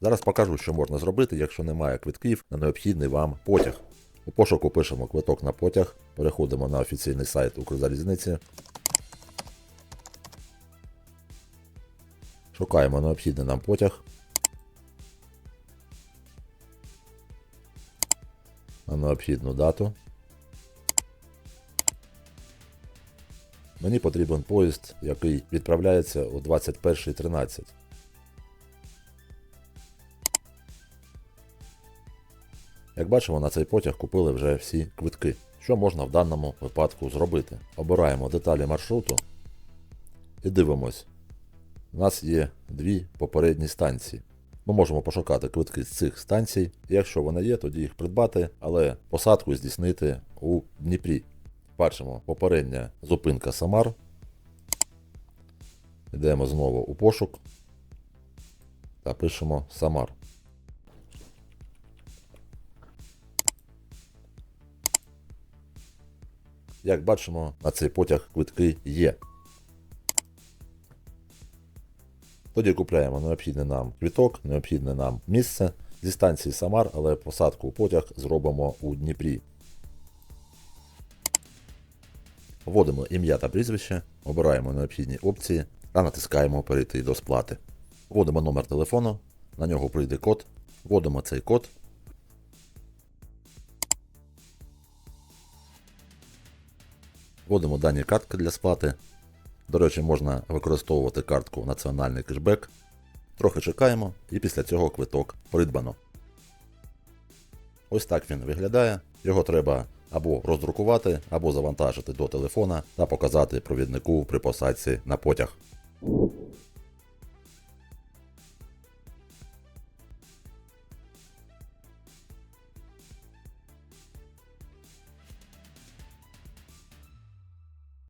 Зараз покажу, що можна зробити, якщо немає квитків на необхідний вам потяг. У пошуку пишемо квиток на потяг, переходимо на офіційний сайт Укрзалізниці. Шукаємо необхідний нам потяг. На необхідну дату. Мені потрібен поїзд, який відправляється о 21.13. Як бачимо, на цей потяг купили вже всі квитки. Що можна в даному випадку зробити? Обираємо деталі маршруту і дивимось. У нас є дві попередні станції. Ми можемо пошукати квитки з цих станцій. Якщо вони є, тоді їх придбати, але посадку здійснити у Дніпрі. Бачимо попередня зупинка Самар. Йдемо знову у пошук та пишемо Самар. Як бачимо, на цей потяг квитки є. Тоді купляємо необхідний нам квіток, необхідне нам місце зі станції Самар, але посадку у потяг зробимо у Дніпрі. Вводимо ім'я та прізвище, обираємо необхідні опції та натискаємо перейти до сплати. Вводимо номер телефону, на нього прийде код, вводимо цей код. Вводимо дані картки для сплати. До речі, можна використовувати картку Національний кешбек. Трохи чекаємо і після цього квиток придбано. Ось так він виглядає. Його треба або роздрукувати, або завантажити до телефона та показати провіднику при посадці на потяг.